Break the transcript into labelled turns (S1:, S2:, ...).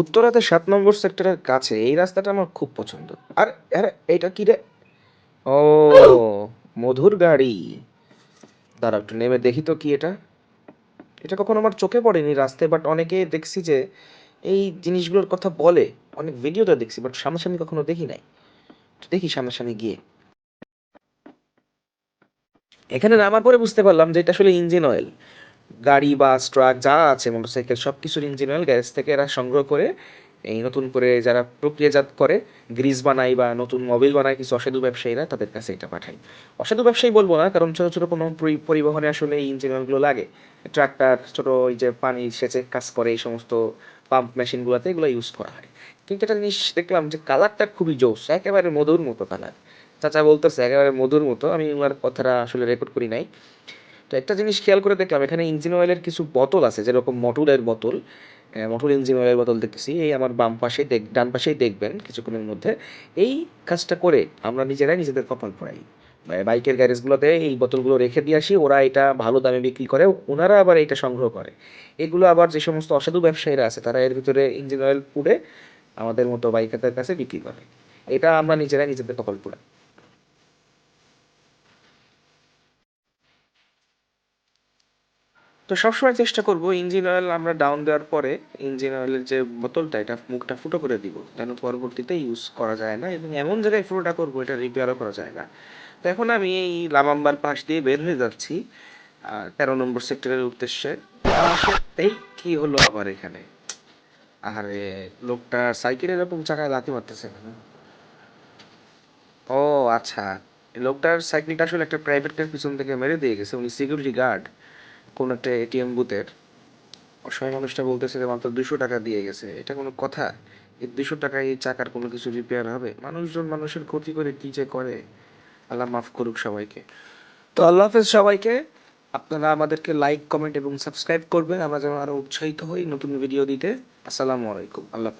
S1: উত্তরাতে সাত নম্বর সেক্টরের কাছে এই রাস্তাটা আমার খুব পছন্দ। আর এটা কি রে? ও, মধুর গাড়ি। দাঁড়া একটু নেমে দেখি তো কি এটা। এটা কখনো আমার চোখে পড়েনি রাস্তায় বাট অনেকে দেখছি যে এই জিনিসগুলোর কথা বলে। অনেক ভিডিওতে দেখছি বাট সামনাসামনি কখনো দেখি নাই। দেখি সামনাসামনি গিয়ে। এখানে নামার পরে বুঝতে পারলাম যে এটা আসলে ইঞ্জিন অয়েল গাড়ি, বাস, ট্রাক, যা আছে, মোটরসাইকেল সব কিছুর ইঞ্জিন অয়েল গ্যারেজ থেকে এরা সংগ্রহ করে এই নতুন করে যারা প্রক্রিয়াজাত করে গ্রিজ বানায় বা নতুন মোবিল বানায়, কিছু অসাধু ব্যবসায়ীরা তাদের কাছে এটা পাঠায়। অসাধু ব্যবসায়ী বলব না, কারণ ছোটো ছোটো কোনো পরি- পরিবহনে আসলে এই ইঞ্জিন অয়েলগুলো লাগে। ট্রাক্টর, ছোটো ওই যে পানি সেচে কাজ করে, এই সমস্ত পাম্প মেশিনগুলোতে এগুলো ইউজ করা হয়। কিন্তু একটা জিনিস দেখলাম যে কালারটা খুবই জোস একেবারে মধুর মতো কালার চাচা বলতেছে, একেবারে মধুর মতো। আমি ওনার কথাটা আসলে রেকর্ড করি নাই। তো একটা জিনিস খেয়াল করে দেখলাম, এখানে ইঞ্জিন অয়েলের কিছু বোতল আছে, যেরকম মটুলের বোতল। মটুল ইঞ্জিন অয়েলের বোতল দেখতেছি, এই আমার বাম পাশে দেখ, ডান পাশেই দেখবেন কিছুক্ষণের মধ্যে। এই কাজটা করে আমরা নিজেরাই নিজেদের কপাল পড়াই। বাইকের গ্যারেজগুলোতে এই বোতলগুলো রেখে দিয়ে আসি, ওরা এটা ভালো দামে বিক্রি করে, ওনারা আবার এটা সংগ্রহ করে। এগুলো আবার যে সমস্ত অসাধু ব্যবসায়ীরা আছে, তারা এর ভিতরে ইঞ্জিন অয়েল পুড়ে আমাদের মতো বাইকারদের কাছে বিক্রি করে। এটা আমরা নিজেরাই নিজেদের কপাল পোড়াই। তো সবসময় চেষ্টা করব ইঞ্জিন অয়েল আমরা ডাউন দেওয়ার পরে ইঞ্জিন অয়েলের যে বোতলটা, এটা মুখটা ফুটো করে দিব। যেন পরবর্তীতে ইউজ করা যায় না এবং এমন জায়গায় ফুটোটা করব, এটা রিপেয়ারও করা যায় না। তো এখন আমি এই লামাম্বার পাশ দিয়ে বের হয়ে যাচ্ছি তেরো নম্বর সেক্টরের উদ্দেশ্যে। এই কি হলো আবার এখানে? আরে, লোকটা সাইকেলের এরকম চাকায় লাথি মারতেছে ও আচ্ছা। লোকটার সাইকেলটা আসলে একটা প্রাইভেট কার পিছন থেকে মেরে দিয়ে গেছে, উনি সিকিউরিটি গার্ড কোন একটা এটিএম বুথের অসহায় মানুষটা বলতেছে যে, মাত্র দুশো টাকা দিয়ে গেছে। এটা কোনো কথা? এই দুশো টাকায় এই চাকার কোনো কিছু রিপেয়ার হবে? মানুষজন মানুষের ক্ষতি করে কি যে করে? আল্লাহ মাফ করুক সবাইকে। তো আল্লাহ হাফেজ সবাইকে, আপনারা আমাদেরকে লাইক কমেন্ট এবং সাবস্ক্রাইব করবেন। আমরা যেন আরও উৎসাহিত হই নতুন ভিডিও দিতে। আসসালামু আলাইকুম। আল্লাহ